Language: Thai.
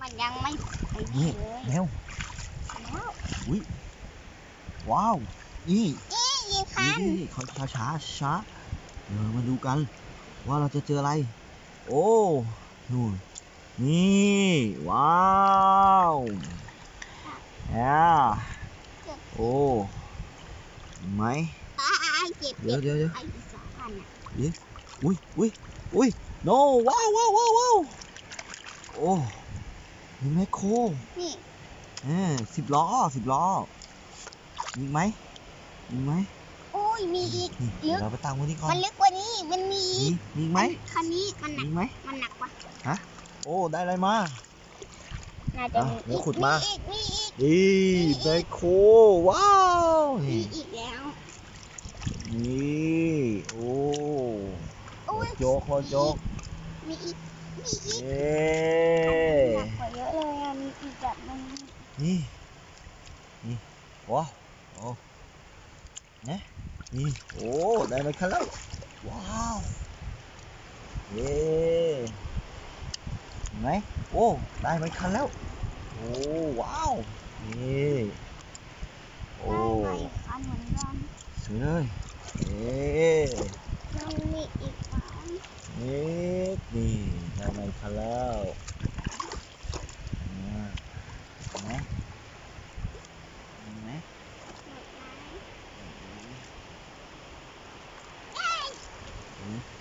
มันยังไม่ไปนี่เลยเร็วแล้วว้าว นี่นี่ยิงคันนี่เขาช้าช้าช้าเดี๋ยวเรามาดูกัน ว่าเราจะเจออะไร โอ้นู่นนี่ว้าวแย่โอ้เห็นไหมอ่าเจ็บเดี๋เจ็ยวบเดี๋ยวเดี๋ยวไอ้อีกสองอันอะอุ้ยอุ้ยอุ้ยโนว้าวว้าวว้าวว้า วโอ้มีแมคโครนี่เออสิบล้อสิบล้อมีไหมมีไหมโอ้ยมีอีกนี่ลึเดี๋ยกวเราไปตั้งไว้นี่ก่อนมันลึกกว่านี้มันมีมีอีกมีไหมคันนี้มันหนักมีไหมมันหนักกว่าโอ้ได้อะไรมา น่าจะอะมีเดี๋ยวอีกขุดมา อีกมีอีกอีแมคโครว้าวมีนี่อีกแล้ว นี่โอ้โอ้ยโจกโคโจกมีอีกมีอีก เย้หนักกว่าเยอะเลยอะมีอีกแบบนึงนี่ นี่ว้าวโอ้นะนี่ โอ้ ได้ไหมครับแล้ว ว้าว เย้เห็นไหมโอ้ ได้ไหมคันแล้ว โอ้ ว้าว นี่โอ้ได้ไหมคันเหมือนกันสวยเลยเอ๊ ม่ทันแล้วอืม